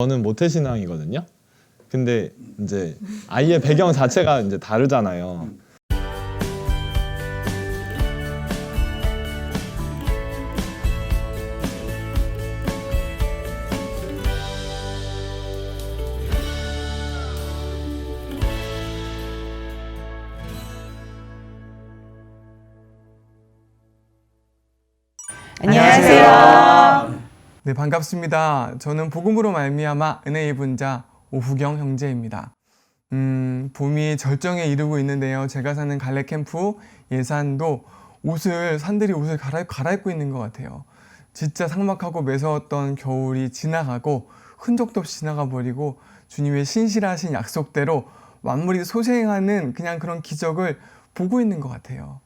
저는 모태 신앙이거든요. 근데 이제 아이의 배경 자체가 이제 다르잖아요. 네, 반갑습니다. 저는 복음으로 말미암아 은혜 입은 자 오후경 형제입니다. 음, 봄이 절정에 이르고 있는데요. 제가 사는 갈래 캠프 예산도 옷을 산들이 옷을 갈아입, 갈아입고 있는 것 같아요. 진짜 삭막하고 매서웠던 겨울이 지나가고 흔적도 없이 지나가 버리고 주님의 신실하신 약속대로 만물이 소생하는 그냥 그런 기적을 보고 있는 것 같아요.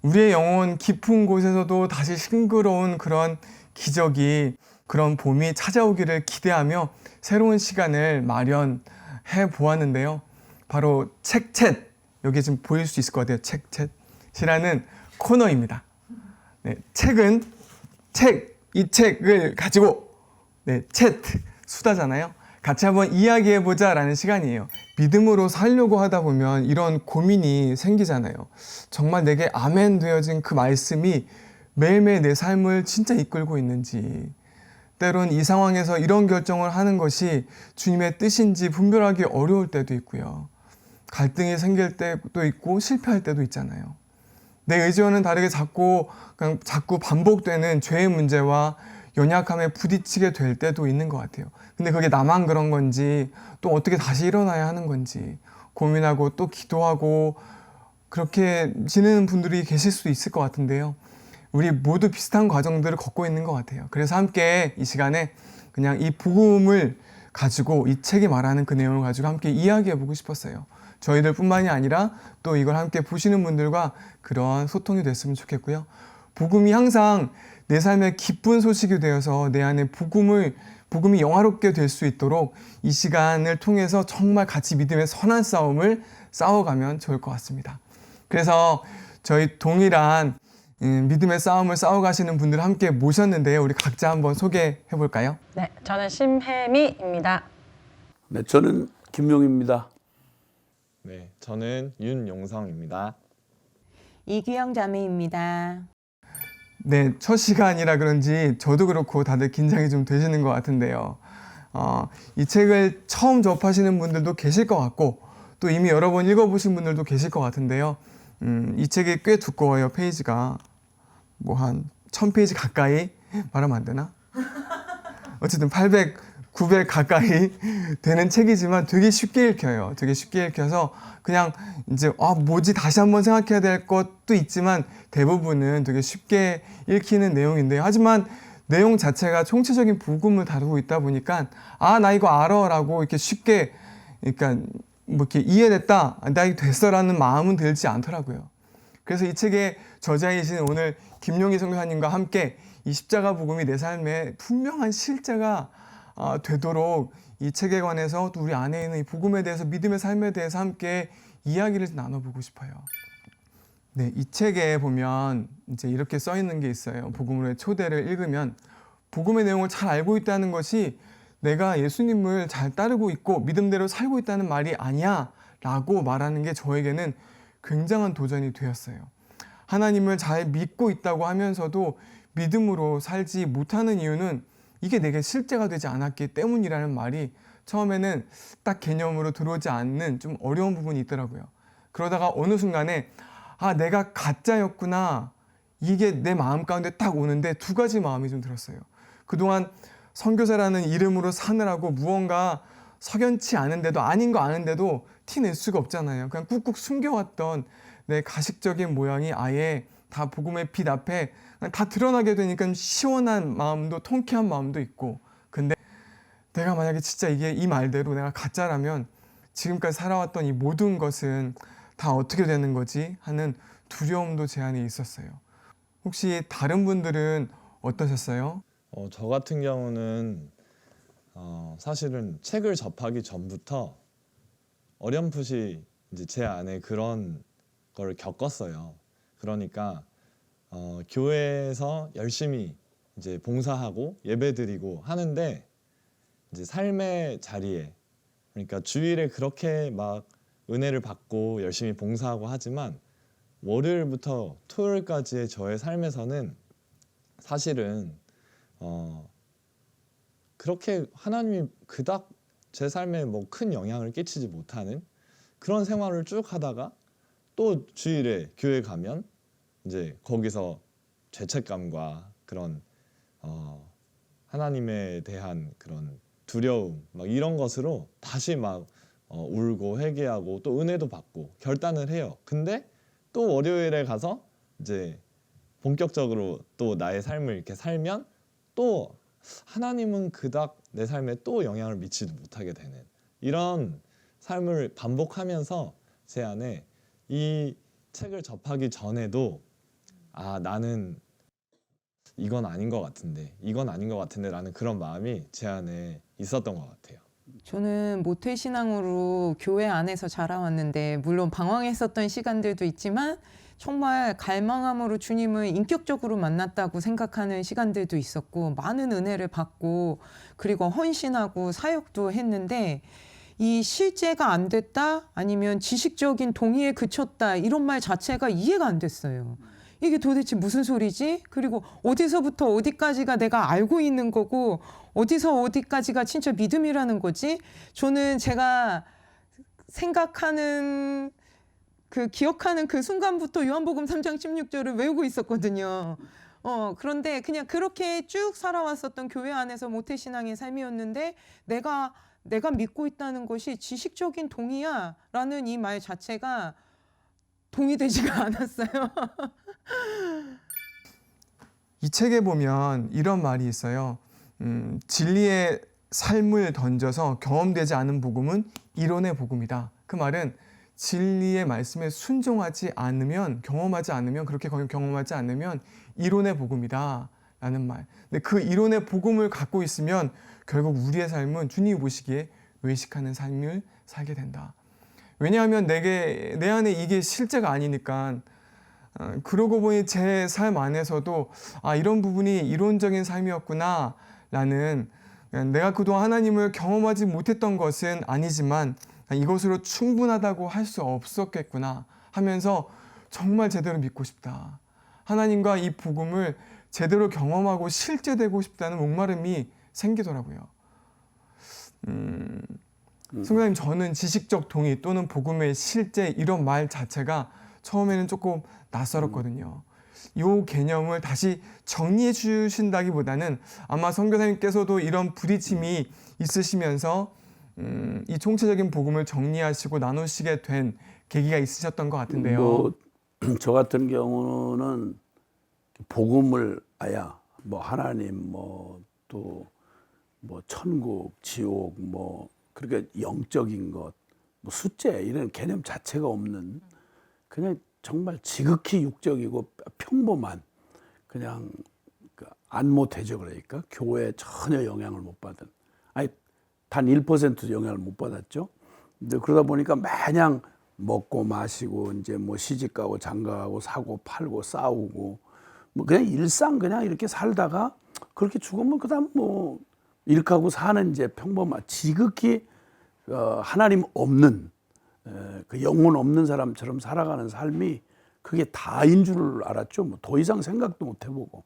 우리의 영혼 깊은 곳에서도 다시 싱그러운 그런 기적이 그런 봄이 찾아오기를 기대하며 새로운 시간을 마련해 보았는데요. 바로 책챗 여기 지금 보일 수 있을 것 같아요. 책챗이라는 코너입니다. 네, 책은 책 이 책을 가지고 네, 챗 수다잖아요. 같이 한번 이야기해 보자라는 시간이에요. 믿음으로 살려고 하다 보면 이런 고민이 생기잖아요. 정말 내게 아멘 되어진 그 말씀이 매일매일 내 삶을 진짜 이끌고 있는지 때론 이 상황에서 이런 결정을 하는 것이 주님의 뜻인지 분별하기 어려울 때도 있고요. 갈등이 생길 때도 있고 실패할 때도 있잖아요. 내 의지와는 다르게 자꾸 그냥 자꾸 반복되는 죄의 문제와 연약함에 부딪히게 될 때도 있는 것 같아요. 근데 그게 나만 그런 건지 또 어떻게 다시 일어나야 하는 건지 고민하고 또 기도하고 그렇게 지내는 분들이 계실 수 있을 것 같은데요. 우리 모두 비슷한 과정들을 걷고 있는 것 같아요. 그래서 함께 이 시간에 그냥 이 복음을 가지고 이 책이 말하는 그 내용을 가지고 함께 이야기해 보고 싶었어요. 저희들 뿐만이 아니라 또 이걸 함께 보시는 분들과 그런 소통이 됐으면 좋겠고요. 복음이 항상 내 삶의 기쁜 소식이 되어서 내 안에 복음을 복음이 영화롭게 될 수 있도록 이 시간을 통해서 정말 같이 믿음의 선한 싸움을 싸워가면 좋을 것 같습니다. 그래서 저희 동일한 음, 믿음의 싸움을 싸워가시는 분들 함께 모셨는데요. 우리 각자 한번 소개해 볼까요? 네, 저는 심혜미입니다. 네, 저는 김용입니다. 네, 저는 윤용성입니다. 이규영 자매입니다. 네, 첫 시간이라 그런지 저도 그렇고 다들 긴장이 좀 되시는 것 같은데요. 어, 이 책을 처음 접하시는 분들도 계실 것 같고 또 이미 여러 번 읽어보신 분들도 계실 것 같은데요. 음, 이 책이 꽤 두꺼워요, 페이지가. 뭐 한 1000페이지 가까이 말하면 안 되나? 어쨌든 800, 900 가까이 되는 책이지만 되게 쉽게 읽혀요. 되게 쉽게 읽혀서 그냥 이제 아 뭐지 다시 한번 생각해야 될 것도 있지만 대부분은 되게 쉽게 읽히는 내용인데요. 하지만 내용 자체가 총체적인 복음을 다루고 있다 보니까 아 나 이거 알아라고 이렇게 쉽게 그러니까 뭐 이렇게 이해됐다 나 이거 됐어라는 마음은 들지 않더라고요. 그래서 이 책의 저자이신 오늘 김용희 선교사님과 함께 이 십자가 복음이 내 삶에 분명한 실제가 아, 되도록 이 책에 관해서 또 우리 안에 있는 이 복음에 대해서 믿음의 삶에 대해서 함께 이야기를 나눠보고 싶어요. 네, 이 책에 보면 이제 이렇게 써 있는 게 있어요. 복음으로의 초대를 읽으면 복음의 내용을 잘 알고 있다는 것이 내가 예수님을 잘 따르고 있고 믿음대로 살고 있다는 말이 아니야 라고 말하는 게 저에게는 굉장한 도전이 되었어요. 하나님을 잘 믿고 있다고 하면서도 믿음으로 살지 못하는 이유는 이게 내게 실제가 되지 않았기 때문이라는 말이 처음에는 딱 개념으로 들어오지 않는 좀 어려운 부분이 있더라고요. 그러다가 어느 순간에 아, 내가 가짜였구나. 이게 내 마음 가운데 딱 오는데 두 가지 마음이 좀 들었어요. 그동안 선교사라는 이름으로 사느라고 무언가 석연치 않은데도 아닌 거 아는데도 티 낼 수가 없잖아요. 그냥 꾹꾹 숨겨왔던 내 가식적인 모양이 아예 다 복음의 빛 앞에 다 드러나게 되니까 시원한 마음도 통쾌한 마음도 있고 근데 내가 만약에 진짜 이게 이 말대로 내가 가짜라면 지금까지 살아왔던 이 모든 것은 다 어떻게 되는 거지 하는 두려움도 제 안에 있었어요. 혹시 다른 분들은 어떠셨어요? 어, 저 같은 경우는 어, 사실은 책을 접하기 전부터 어렴풋이 이제 제 안에 그런 걸 겪었어요. 그러니까 어, 교회에서 열심히 이제 봉사하고 예배드리고 하는데 이제 삶의 자리에 그러니까 주일에 그렇게 막 은혜를 받고 열심히 봉사하고 하지만 월요일부터 토요일까지의 저의 삶에서는 사실은 어 그렇게 하나님이 그닥 제 삶에 뭐 큰 영향을 끼치지 못하는 그런 생활을 쭉 하다가 또 주일에 교회 가면 이제 거기서 죄책감과 그런 어 하나님에 대한 그런 두려움 막 이런 것으로 다시 막 어, 울고 회개하고 또 은혜도 받고 결단을 해요. 근데 또 월요일에 가서 이제 본격적으로 또 나의 삶을 이렇게 살면 또 하나님은 그닥 내 삶에 또 영향을 미치지 못하게 되는 이런 삶을 반복하면서 제 안에 이 책을 접하기 전에도 아 나는 이건 아닌 것 같은데 이건 아닌 것 같은데 라는 그런 마음이 제 안에 있었던 것 같아요. 저는 모태 신앙으로 교회 안에서 자라왔는데 물론 방황했었던 시간들도 있지만 정말 갈망함으로 주님을 인격적으로 만났다고 생각하는 시간들도 있었고 많은 은혜를 받고 그리고 헌신하고 사역도 했는데 이 실제가 안 됐다 아니면 지식적인 동의에 그쳤다 이런 말 자체가 이해가 안 됐어요. 이게 도대체 무슨 소리지? 그리고 어디서부터 어디까지가 내가 알고 있는 거고 어디서 어디까지가 진짜 믿음이라는 거지? 저는 제가 생각하는 그 기억하는 그 순간부터 요한복음 3장 16절을 외우고 있었거든요. 어, 그런데 그냥 그렇게 쭉 살아왔었던 교회 안에서 모태신앙의 삶이었는데 내가 내가 믿고 있다는 것이 지식적인 동의야 라는 이 말 자체가 동의되지가 않았어요. 이 책에 보면 이런 말이 있어요. 음, 진리의 삶을 던져서 경험되지 않은 복음은 이론의 복음이다. 그 말은 진리의 말씀에 순종하지 않으면 경험하지 않으면 그렇게 경험하지 않으면 이론의 복음이다. 라는 말. 근데 그 이론의 복음을 갖고 있으면 결국 우리의 삶은 주님이 보시기에 외식하는 삶을 살게 된다. 왜냐하면 내게 내 안에 이게 실제가 아니니까 어, 그러고 보니 제 삶 안에서도 아 이런 부분이 이론적인 삶이었구나 라는 내가 그동안 하나님을 경험하지 못했던 것은 아니지만 이것으로 충분하다고 할 수 없었겠구나 하면서 정말 제대로 믿고 싶다. 하나님과 이 복음을 제대로 경험하고 실제되고 싶다는 목마름이 생기더라고요. 음, 성도님 저는 지식적 동의 또는 복음의 실제 이런 말 자체가 처음에는 조금 낯설었거든요. 이 개념을 다시 정리해 주신다기보다는 아마 선교사님께서도 이런 부딪힘이 있으시면서 음, 이 총체적인 복음을 정리하시고 나누시게 된 계기가 있으셨던 것 같은데요. 뭐 저 같은 경우는 복음을 아야 뭐 하나님 뭐 또 뭐 천국 지옥 뭐 그렇게 영적인 것 뭐 숫자 이런 개념 자체가 없는 그냥 정말 지극히 육적이고 평범한 그냥 그 안모 대적 그러니까 교회에 전혀 영향을 못 받은 아니 단 1% 영향을 못 받았죠. 근데 그러다 보니까 마냥 먹고 마시고 이제 뭐 시집 가고 장가 가고 사고 팔고 싸우고 뭐 그냥 일상 그냥 이렇게 살다가 그렇게 죽으면 그다음 뭐 이렇게 하고 사는 이제 평범한 지극히 어, 하나님 없는 에, 그 영혼 없는 사람처럼 살아가는 삶이 그게 다인 줄 알았죠. 뭐 더 이상 생각도 못 해보고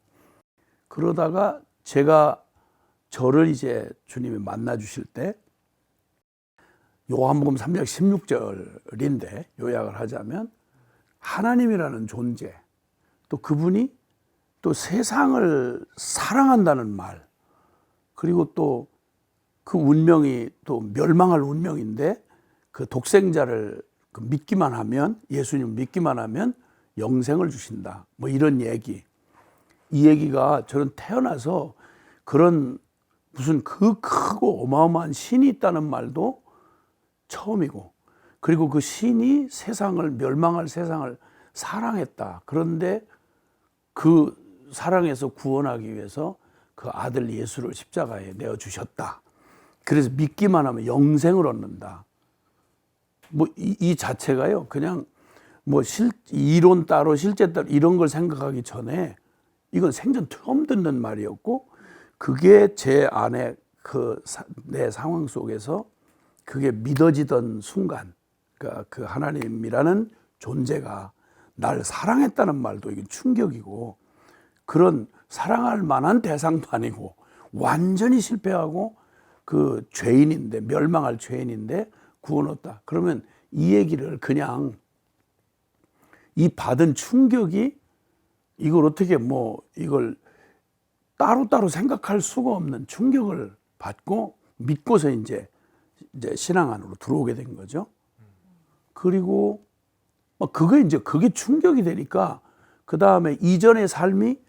그러다가 제가 저를 이제 주님이 만나 주실 때 요한복음 3장 16절인데 요약을 하자면 하나님이라는 존재 또 그분이 또 세상을 사랑한다는 말 그리고 또 그 운명이 또 멸망할 운명인데 그 독생자를 그 믿기만 하면 예수님 믿기만 하면 영생을 주신다. 뭐 이런 얘기. 이 얘기가 저는 태어나서 그런 무슨 그 크고 어마어마한 신이 있다는 말도 처음이고 그리고 그 신이 세상을 멸망할 세상을 사랑했다. 그런데 그 사랑에서 구원하기 위해서 그 아들 예수를 십자가에 내어 주셨다. 그래서 믿기만 하면 영생을 얻는다. 뭐이 자체가요. 그냥 뭐 실, 이론 따로 실제 따로 이런 걸 생각하기 전에 이건 생전 처음 듣는 말이었고 그게 제 안에 그 내 상황 속에서 그게 믿어지던 순간, 그러니까 그 하나님이라는 존재가 날 사랑했다는 말도 이게 충격이고 그런 사랑할 만한 대상도 아니고 완전히 실패하고 그 죄인인데 멸망할 죄인인데 구원 얻다. 그러면 이 얘기를 그냥 이 받은 충격이 이걸 어떻게 뭐 이걸 따로따로 생각할 수가 없는 충격을 받고 믿고서 이제 이제 신앙 안으로 들어오게 된 거죠. 그리고 막 그게 이제 그게 충격이 되니까 그 다음에 이전의 삶이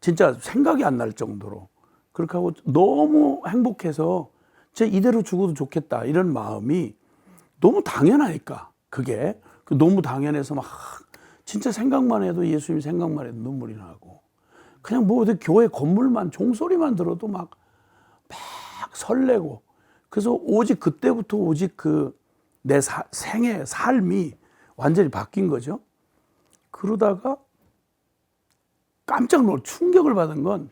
진짜 생각이 안 날 정도로 그렇게 하고 너무 행복해서 제 이대로 죽어도 좋겠다 이런 마음이 너무 당연하니까 그게 그 너무 당연해서 막 진짜 생각만 해도 예수님 생각만 해도 눈물이 나고 그냥 뭐 어디 교회 건물만 종소리만 들어도 막 막 설레고 그래서 오직 그때부터 오직 그 내 생의 삶이 완전히 바뀐 거죠. 그러다가 깜짝 놀 충격을 받은 건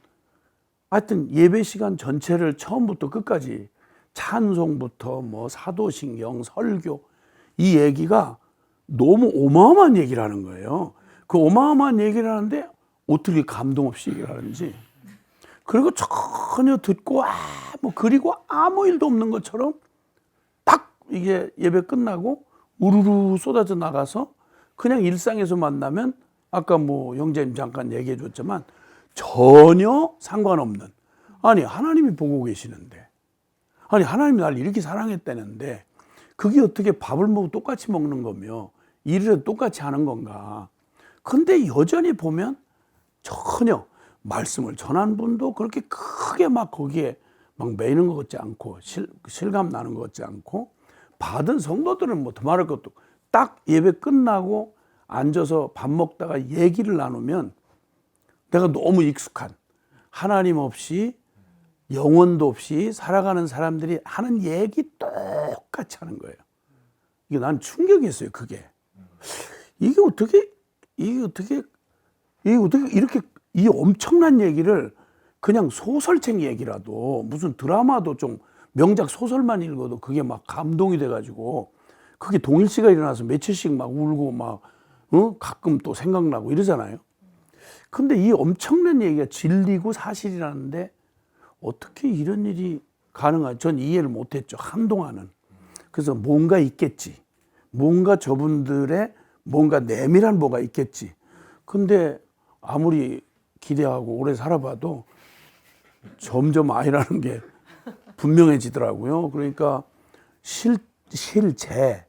하여튼 예배 시간 전체를 처음부터 끝까지 찬송부터 뭐 사도신경 설교 이 얘기가 너무 어마어마한 얘기를 하는 거예요. 그 어마어마한 얘기를 하는데 어떻게 감동 없이 얘기를 하는지. 그리고 전혀 듣고 아뭐 그리고 아무 일도 없는 것처럼 딱 이게 예배 끝나고 우르르 쏟아져 나가서 그냥 일상에서 만나면 아까 뭐 형제님 잠깐 얘기해 줬지만 전혀 상관없는 아니 하나님이 보고 계시는데 아니 하나님이 날 이렇게 사랑했다는데 그게 어떻게 밥을 먹고 똑같이 먹는 거며 일을 똑같이 하는 건가 근데 여전히 보면 전혀 말씀을 전한 분도 그렇게 크게 막 거기에 막 매이는 것 같지 않고 실, 실감 나는 것 같지 않고 받은 성도들은 뭐 더 말할 것도 딱 예배 끝나고 앉아서 밥 먹다가 얘기를 나누면 내가 너무 익숙한 하나님 없이 영혼도 없이 살아가는 사람들이 하는 얘기 똑같이 하는 거예요. 이게 난 충격이었어요. 그게 이게 어떻게 이게 어떻게 이게 어떻게 이렇게 이 엄청난 얘기를 그냥 소설책 얘기라도 무슨 드라마도 좀 명작 소설만 읽어도 그게 막 감동이 돼가지고 그게 동일시가 일어나서 며칠씩 막 울고 막 어? 가끔 또 생각나고 이러잖아요. 근데 이 엄청난 얘기가 진리고 사실이라는데 어떻게 이런 일이 가능하지? 전 이해를 못했죠. 한동안은. 그래서 뭔가 있겠지. 뭔가 저분들의 뭔가 내밀한 뭐가 있겠지. 근데 아무리 기대하고 오래 살아봐도 점점 아니라는 게 분명해지더라고요. 그러니까 실, 실제.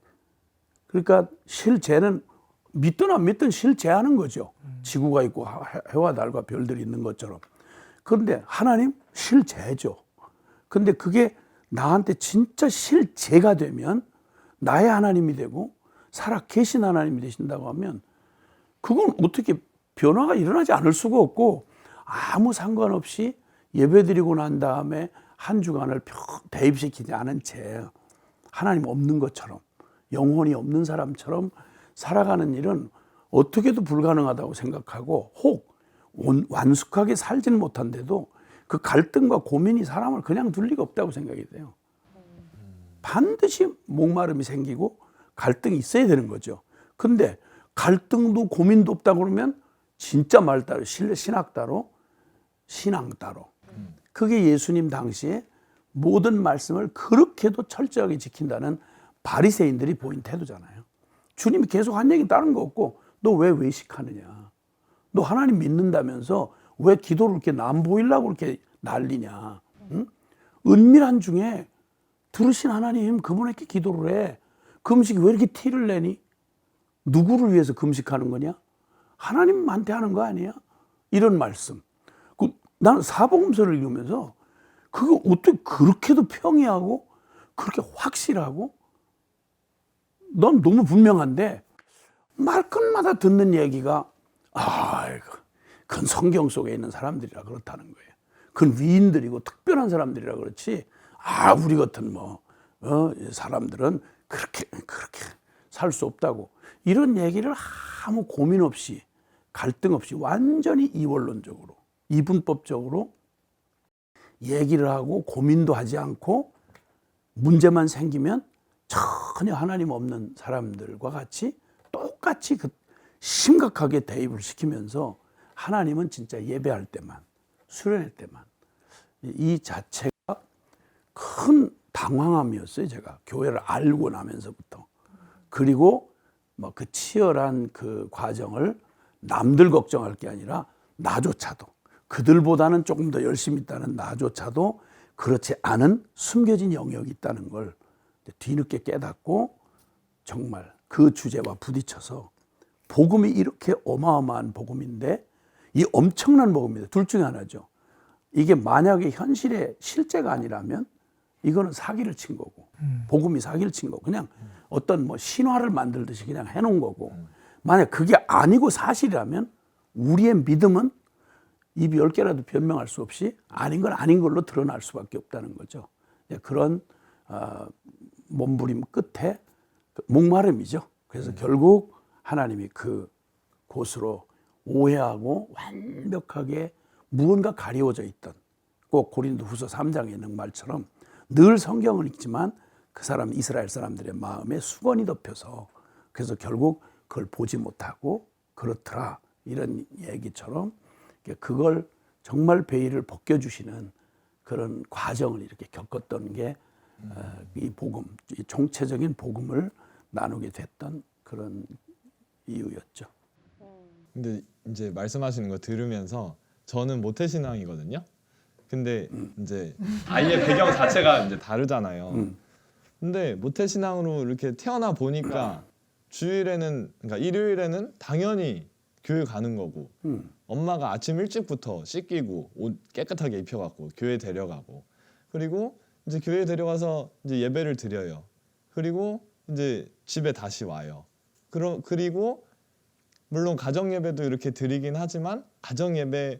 그러니까 실제는 믿든 안 믿든 실제하는 거죠. 지구가 있고 해와 달과 별들이 있는 것처럼. 그런데 하나님 실제죠. 근데 그게 나한테 진짜 실제가 되면 나의 하나님이 되고 살아 계신 하나님이 되신다고 하면 그건 어떻게 변화가 일어나지 않을 수가 없고 아무 상관없이 예배드리고 난 다음에 한 주간을 대입시키지 않은 채 하나님 없는 것처럼 영혼이 없는 사람처럼 살아가는 일은 어떻게도 불가능하다고 생각하고 혹 완숙하게 살지는 못한데도 그 갈등과 고민이 사람을 그냥 둘 리가 없다고 생각이 돼요. 반드시 목마름이 생기고 갈등이 있어야 되는 거죠. 근데 갈등도 고민도 없다 그러면 진짜 말 따로 신학 따로 신앙 따로 그게 예수님 당시에 모든 말씀을 그렇게도 철저하게 지킨다는 바리새인들이 보인 태도잖아요. 주님이 계속 한 얘기 다른 거 없고 너 왜 외식하느냐? 너 하나님 믿는다면서 왜 기도를 이렇게 남 보이려고 이렇게 난리냐? 응? 은밀한 중에 들으신 하나님 그분에게 기도를 해. 금식이 왜 이렇게 티를 내니? 누구를 위해서 금식하는 거냐? 하나님한테 하는 거 아니야? 이런 말씀. 그, 나는 사복음서를 읽으면서 그게 어떻게 그렇게도 평이하고 그렇게 확실하고 넌 너무 분명한데 말끝마다 듣는 얘기가 아, 그건 성경 속에 있는 사람들이라 그렇다는 거예요. 그건 위인들이고 특별한 사람들이라 그렇지. 아, 우리 같은 뭐 어, 사람들은 그렇게 그렇게 살 수 없다고 이런 얘기를 아무 고민 없이 갈등 없이 완전히 이원론적으로 이분법적으로 얘기를 하고 고민도 하지 않고 문제만 생기면 전혀 하나님 없는 사람들과 같이 똑같이 그 심각하게 대입을 시키면서 하나님은 진짜 예배할 때만 수련할 때만 이 자체가 큰 당황함이었어요 제가. 교회를 알고 나면서부터. 그리고 뭐 그 치열한 그 과정을 남들 걱정할 게 아니라 나조차도 그들보다는 조금 더 열심히 있다는 나조차도 그렇지 않은 숨겨진 영역이 있다는 걸 뒤늦게 깨닫고 정말 그 주제와 부딪혀서 복음이 이렇게 어마어마한 복음인데 이 엄청난 복음입니다. 둘 중에 하나죠. 이게 만약에 현실의 실제가 아니라면 이거는 사기를 친 거고 복음이 사기를 친 거고 그냥 어떤 뭐 신화를 만들듯이 그냥 해놓은 거고 만약 그게 아니고 사실이라면 우리의 믿음은 입이 열 개라도 변명할 수 없이 아닌 건 아닌 걸로 드러날 수밖에 없다는 거죠. 예, 그런 어, 몸부림 끝에 그 목마름이죠. 그래서 결국 하나님이 그 곳으로 오해하고 완벽하게 무언가 가리워져 있던 꼭 고린도 후서 3장에 있는 말처럼 늘 성경을 읽지만 그 사람 이스라엘 사람들의 마음에 수건이 덮여서 그래서 결국 그걸 보지 못하고 그렇더라 이런 얘기처럼 그걸 정말 베일을 벗겨주시는 그런 과정을 이렇게 겪었던 게이 복음, 이 총체적인 복음을 나누게 됐던 그런 이유였죠. 근데 이제 말씀하시는 거 들으면서 저는 모태 신앙이거든요. 근데 이제 아예 배경 자체가 이제 다르잖아요. 음. 근데 모태 신앙으로 이렇게 태어나 보니까 주일에는 그러니까 일요일에는 당연히 교회 가는 거고 음. 엄마가 아침 일찍부터 씻기고 옷 깨끗하게 입혀갖고 교회 데려가고 그리고 이제 교회 데려가서 이제 예배를 드려요. 그리고 이제 집에 다시 와요. 그러, 그리고 물론 가정 예배도 이렇게 드리긴 하지만 가정 예배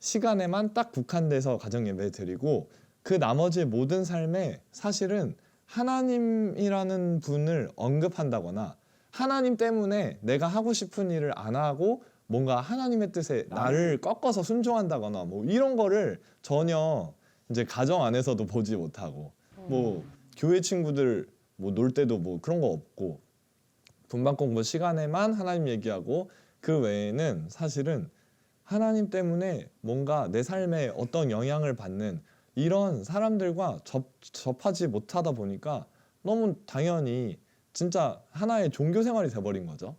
시간에만 딱 국한돼서 가정 예배 드리고 그 나머지 모든 삶에 사실은 하나님이라는 분을 언급한다거나 하나님 때문에 내가 하고 싶은 일을 안 하고 뭔가 하나님의 뜻에 나를 꺾어서 순종한다거나 뭐 이런 거를 전혀 이제 가정 안에서도 보지 못하고 뭐 교회 친구들 뭐 놀 때도 뭐 그런 거 없고 분반 공부 시간에만 하나님 얘기하고 그 외에는 사실은 하나님 때문에 뭔가 내 삶에 어떤 영향을 받는 이런 사람들과 접, 접하지 못하다 보니까 너무 당연히 진짜 하나의 종교 생활이 돼버린 거죠.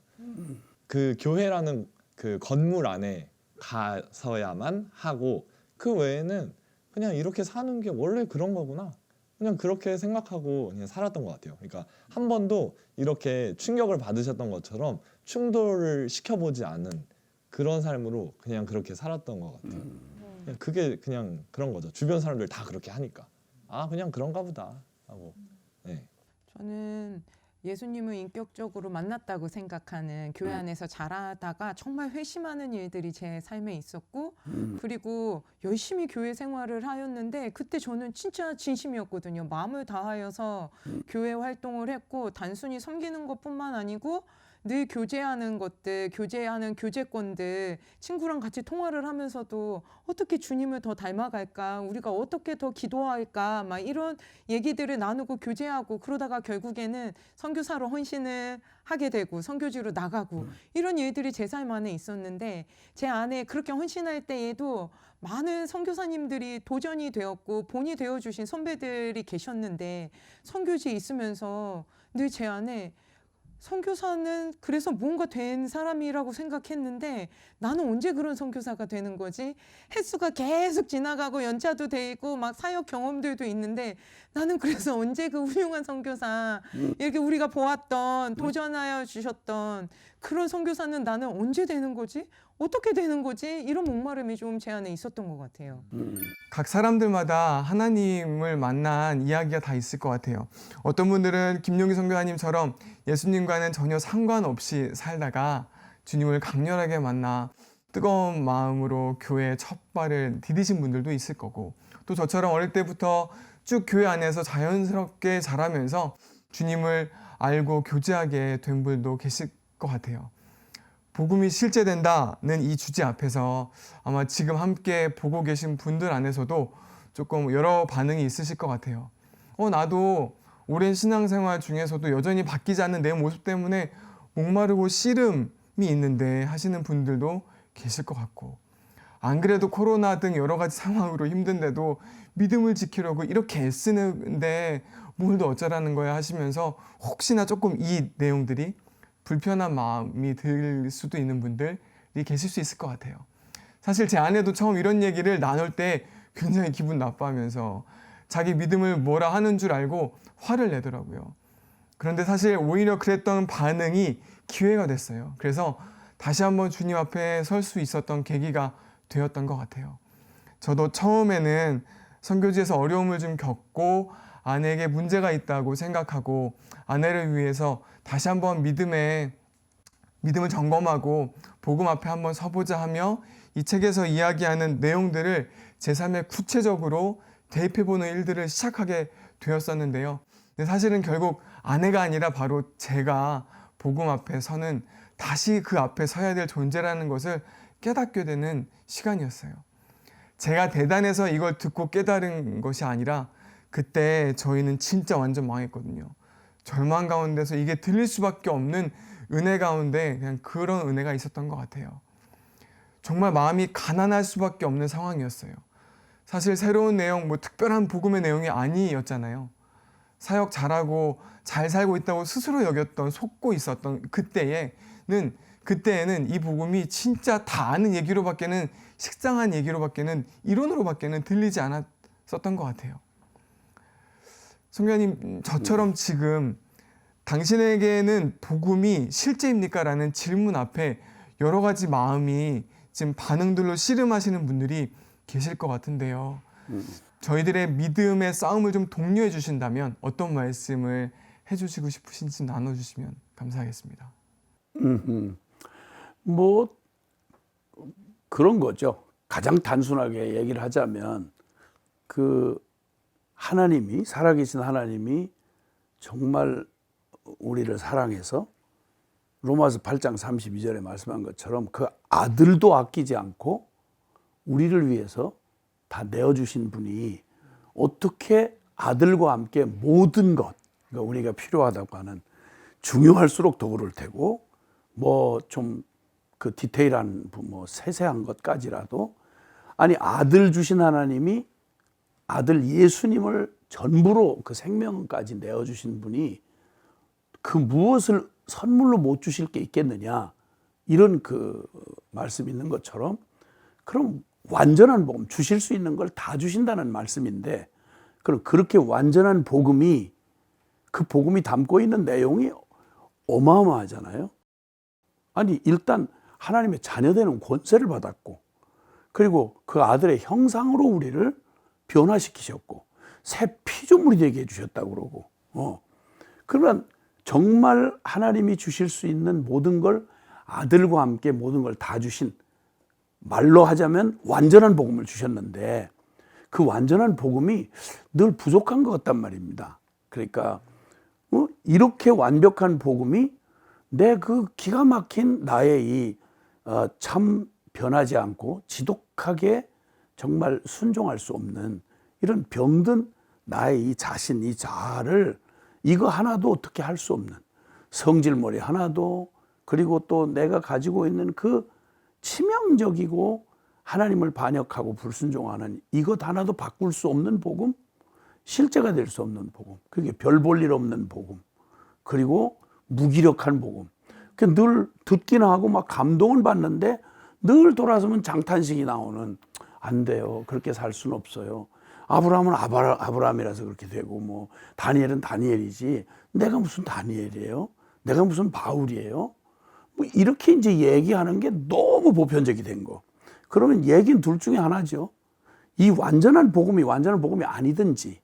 그 교회라는 그 건물 안에 가서야만 하고 그 외에는 그냥 이렇게 사는 게 원래 그런 거구나. 그냥 그렇게 생각하고 그냥 살았던 것 같아요. 그러니까 한 번도 이렇게 충격을 받으셨던 것처럼 충돌을 시켜보지 않은 그런 삶으로 그냥 그렇게 살았던 것 같아요. 그냥 그게 그냥 그런 거죠. 주변 사람들 다 그렇게 하니까 아 그냥 그런가 보다 하고 네. 저는 예수님을 인격적으로 만났다고 생각하는 교회 안에서 자라다가 정말 회심하는 일들이 제 삶에 있었고 그리고 열심히 교회 생활을 하였는데 그때 저는 진짜 진심이었거든요. 마음을 다하여서 교회 활동을 했고 단순히 섬기는 것뿐만 아니고 늘 교제하는 것들, 교제하는 교제권들, 친구랑 같이 통화를 하면서도 어떻게 주님을 더 닮아갈까, 우리가 어떻게 더 기도할까, 막 이런 얘기들을 나누고 교제하고 그러다가 결국에는 선교사로 헌신을 하게 되고 선교지로 나가고 이런 일들이 제 삶 안에 있었는데 제 안에 그렇게 헌신할 때에도 많은 선교사님들이 도전이 되었고 본이 되어 주신 선배들이 계셨는데 선교지에 있으면서 늘 제 안에 선교사는 그래서 뭔가 된 사람이라고 생각했는데 나는 언제 그런 선교사가 되는 거지? 횟수가 계속 지나가고 연차도 돼 있고 막 사역 경험들도 있는데 나는 그래서 언제 그 훌륭한 선교사 이렇게 우리가 보았던 도전하여 주셨던 그런 선교사는 나는 언제 되는 거지? 어떻게 되는 거지? 이런 목마름이 좀 제 안에 있었던 것 같아요. 각 사람들마다 하나님을 만난 이야기가 다 있을 것 같아요. 어떤 분들은 김용희 선교사님처럼 예수님과는 전혀 상관없이 살다가 주님을 강렬하게 만나 뜨거운 마음으로 교회에 첫 발을 디디신 분들도 있을 거고 또 저처럼 어릴 때부터 쭉 교회 안에서 자연스럽게 자라면서 주님을 알고 교제하게 된 분도 계실 것 같아요. 복음이 실제된다는 이 주제 앞에서 아마 지금 함께 보고 계신 분들 안에서도 조금 여러 반응이 있으실 것 같아요. 어, 나도 오랜 신앙생활 중에서도 여전히 바뀌지 않는 내 모습 때문에 목마르고 씨름이 있는데 하시는 분들도 계실 것 같고 안 그래도 코로나 등 여러 가지 상황으로 힘든데도 믿음을 지키려고 이렇게 애쓰는데 뭘 더 어쩌라는 거야 하시면서 혹시나 조금 이 내용들이 불편한 마음이 들 수도 있는 분들이 계실 수 있을 것 같아요. 사실 제 아내도 처음 이런 얘기를 나눌 때 굉장히 기분 나빠하면서 자기 믿음을 뭐라 하는 줄 알고 화를 내더라고요. 그런데 사실 오히려 그랬던 반응이 기회가 됐어요. 그래서 다시 한번 주님 앞에 설 수 있었던 계기가 되었던 것 같아요. 저도 처음에는 선교지에서 어려움을 좀 겪고 아내에게 문제가 있다고 생각하고 아내를 위해서 다시 한번 믿음에 믿음을 점검하고 복음 앞에 한번 서보자 하며 이 책에서 이야기하는 내용들을 제 삶에 구체적으로 대입해보는 일들을 시작하게 되었었는데요. 근데 사실은 결국 아내가 아니라 바로 제가 복음 앞에 서는 다시 그 앞에 서야 될 존재라는 것을 깨닫게 되는 시간이었어요. 제가 대단해서 이걸 듣고 깨달은 것이 아니라 그때 저희는 진짜 완전 망했거든요. 절망 가운데서 이게 들릴 수밖에 없는 은혜 가운데 그냥 그런 은혜가 있었던 것 같아요. 정말 마음이 가난할 수밖에 없는 상황이었어요. 사실 새로운 내용, 뭐 특별한 복음의 내용이 아니었잖아요. 사역 잘하고 잘 살고 있다고 스스로 여겼던 속고 있었던 그때에는 그때에는 이 복음이 진짜 다 아는 얘기로밖에는 식상한 얘기로밖에는 이론으로밖에는 들리지 않았었던 것 같아요. 성교님 저처럼 지금 당신에게는 복음이 실제입니까? 라는 질문 앞에 여러 가지 마음이 지금 반응들로 씨름하시는 분들이 계실 것 같은데요. 저희들의 믿음의 싸움을 좀 독려해 주신다면 어떤 말씀을 해주시고 싶으신지 나눠주시면 감사하겠습니다. 음흠. 뭐 그런 거죠. 가장 단순하게 얘기를 하자면 그 하나님이 살아계신 하나님이 정말 우리를 사랑해서 로마서 8장 32절에 말씀한 것처럼 그 아들도 아끼지 않고 우리를 위해서 다 내어주신 분이 어떻게 아들과 함께 모든 것, 그러니까 우리가 필요하다고 하는 중요할수록 더 그럴 테고 뭐 좀 그 디테일한 뭐 세세한 것까지라도 아니 아들 주신 하나님이 아들 예수님을 전부로 그 생명까지 내어 주신 분이 그 무엇을 선물로 못 주실 게 있겠느냐? 이런 그 말씀 있는 것처럼 그럼 완전한 복음 주실 수 있는 걸 다 주신다는 말씀인데 그럼 그렇게 완전한 복음이 그 복음이 담고 있는 내용이 어마어마하잖아요. 아니 일단 하나님의 자녀되는 권세를 받았고 그리고 그 아들의 형상으로 우리를 변화시키셨고 새 피조물이 되게 해주셨다고 그러고 어. 그러면 정말 하나님이 주실 수 있는 모든 걸 아들과 함께 모든 걸 다 주신 말로 하자면 완전한 복음을 주셨는데 그 완전한 복음이 늘 부족한 것 같단 말입니다. 그러니까 어? 이렇게 완벽한 복음이 내 그 기가 막힌 나의 이 어, 참 변하지 않고 지독하게 정말 순종할 수 없는 이런 병든 나의 이 자신, 이 자아를 이거 하나도 어떻게 할 수 없는 성질머리 하나도 그리고 또 내가 가지고 있는 그 치명적이고 하나님을 반역하고 불순종하는 이것 하나도 바꿀 수 없는 복음, 실제가 될 수 없는 복음, 그게 별 볼 일 없는 복음, 그리고 무기력한 복음. 그늘 듣기는 하고 막 감동을 받는데 늘 돌아서면 장탄식이 나오는 안 돼요. 그렇게 살 수는 없어요. 아브라함은 아브라, 아브라함이라서 그렇게 되고 뭐 다니엘은 다니엘이지 내가 무슨 다니엘이에요? 내가 무슨 바울이에요? 뭐 이렇게 이제 얘기하는 게 너무 보편적이 된 거. 그러면 얘기는 둘 중에 하나죠. 이 완전한 복음이 완전한 복음이 아니든지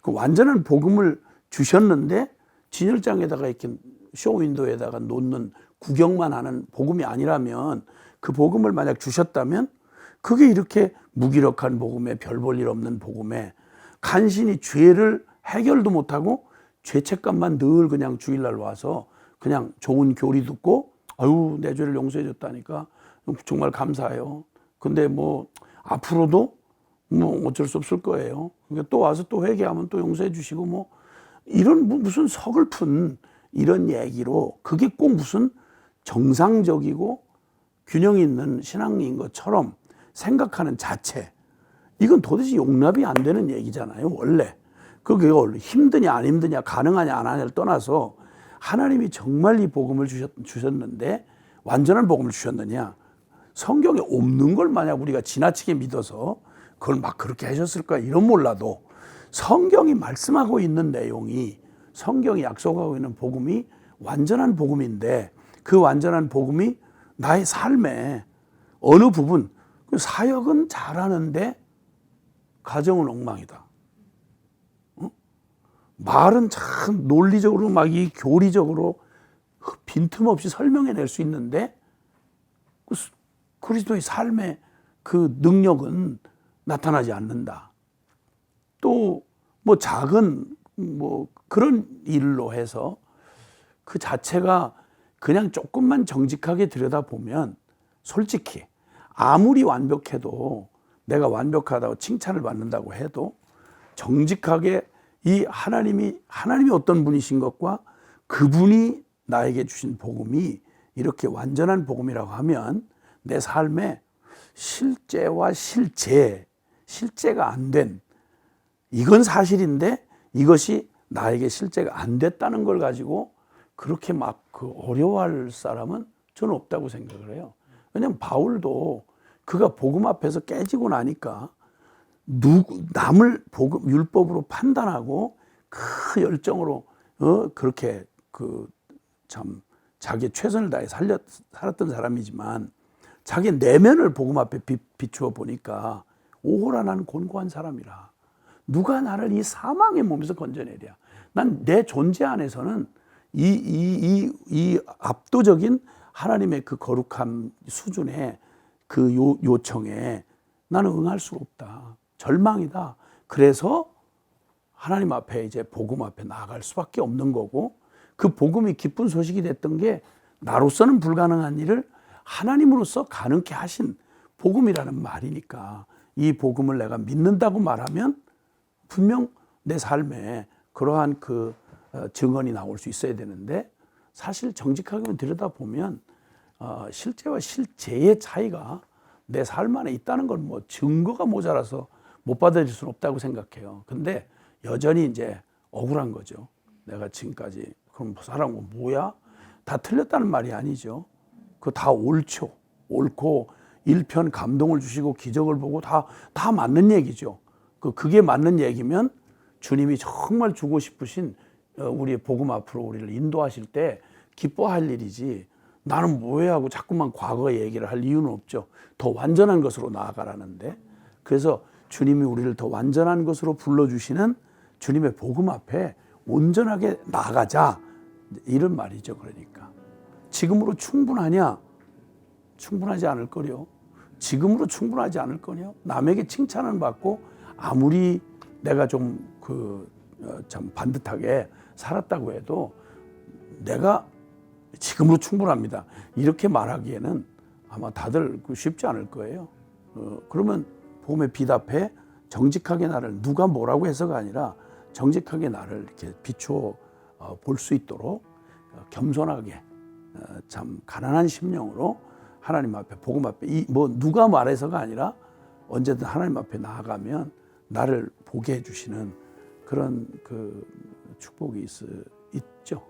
그 완전한 복음을 주셨는데 진열장에다가 이렇게 쇼윈도에다가 놓는 구경만 하는 복음이 아니라면 그 복음을 만약 주셨다면 그게 이렇게 무기력한 복음에 별 볼 일 없는 복음에 간신히 죄를 해결도 못하고 죄책감만 늘 그냥 주일날 와서 그냥 좋은 교리 듣고 아유 내 죄를 용서해 줬다니까 정말 감사해요. 근데 뭐 앞으로도 뭐 어쩔 수 없을 거예요. 그러니까 또 와서 또 회개하면 또 용서해 주시고 뭐 이런 뭐 무슨 서글픈 이런 얘기로 그게 꼭 무슨 정상적이고 균형 있는 신앙인 것처럼 생각하는 자체 이건 도대체 용납이 안 되는 얘기잖아요 원래 그게 힘드냐 안 힘드냐 가능하냐 안 하냐를 떠나서 하나님이 정말 이 복음을 주셨, 주셨는데 완전한 복음을 주셨느냐 성경에 없는 걸 만약 우리가 지나치게 믿어서 그걸 막 그렇게 하셨을까 이런 몰라도 성경이 말씀하고 있는 내용이 성경이 약속하고 있는 복음이 완전한 복음인데 그 완전한 복음이 나의 삶에 어느 부분 그 사역은 잘하는데 가정은 엉망이다. 어? 말은 참 논리적으로 막 이 교리적으로 빈틈없이 설명해낼 수 있는데 그 수- 그리스도의 삶의 그 능력은 나타나지 않는다. 또 뭐 작은 뭐 그런 일로 해서 그 자체가 그냥 조금만 정직하게 들여다보면 솔직히 아무리 완벽해도 내가 완벽하다고 칭찬을 받는다고 해도 정직하게 이 하나님이 하나님이 어떤 분이신 것과 그분이 나에게 주신 복음이 이렇게 완전한 복음이라고 하면 내 삶에 실제와 실제 실제가 안 된 이건 사실인데 이것이 나에게 실제가 안 됐다는 걸 가지고 그렇게 막 그 어려워할 사람은 저는 없다고 생각을 해요. 왜냐하면 바울도 그가 복음 앞에서 깨지고 나니까 누구 남을 복음 율법으로 판단하고 그 열정으로 어 그렇게 그 참 자기 최선을 다해 살렸 살았던 사람이지만 자기 내면을 복음 앞에 비, 비추어 보니까 오호라 나는 곤고한 사람이라 누가 나를 이 사망의 몸에서 건져내랴 난 내 존재 안에서는 이 이 이 이 압도적인 하나님의 그 거룩한 수준의 그 요, 요청에 나는 응할 수가 없다. 절망이다. 그래서 하나님 앞에 이제 복음 앞에 나아갈 수밖에 없는 거고 그 복음이 기쁜 소식이 됐던 게 나로서는 불가능한 일을 하나님으로서 가능케 하신 복음이라는 말이니까 이 복음을 내가 믿는다고 말하면 분명 내 삶에 그러한 그 어, 증언이 나올 수 있어야 되는데 사실 정직하게 들여다보면 어, 실제와 실제의 차이가 내 삶 안에 있다는 걸 뭐 증거가 모자라서 못 받아들일 수는 없다고 생각해요. 근데 여전히 이제 억울한 거죠. 내가 지금까지 그럼 사람 은 뭐야? 다 틀렸다는 말이 아니죠. 그 다 옳죠. 옳고 일편 감동을 주시고 기적을 보고 다 다 맞는 얘기죠. 그 그게 맞는 얘기면 주님이 정말 주고 싶으신 어, 우리의 복음 앞으로 우리를 인도하실 때 기뻐할 일이지 나는 뭐해 하고 자꾸만 과거 얘기를 할 이유는 없죠. 더 완전한 것으로 나아가라는데 그래서 주님이 우리를 더 완전한 것으로 불러주시는 주님의 복음 앞에 온전하게 나가자 이런 말이죠. 그러니까 지금으로 충분하냐? 충분하지 않을 거요. 지금으로 충분하지 않을 거냐? 남에게 칭찬을 받고 아무리 내가 좀 그 참 반듯하게 살았다고 해도 내가 지금으로 충분합니다. 이렇게 말하기에는 아마 다들 그 쉽지 않을 거예요. 어, 그러면 빛 앞에 정직하게 나를 누가 뭐라고 해서가 아니라 정직하게 나를 이렇게 비추어 볼 수 있도록 어, 겸손하게 어, 참 가난한 심령으로 하나님 앞에 복음 앞에 이 뭐 누가 말해서가 아니라 언제든 하나님 앞에 나아가면 나를 보게 해주시는 그런 그 축복이 있, 있죠.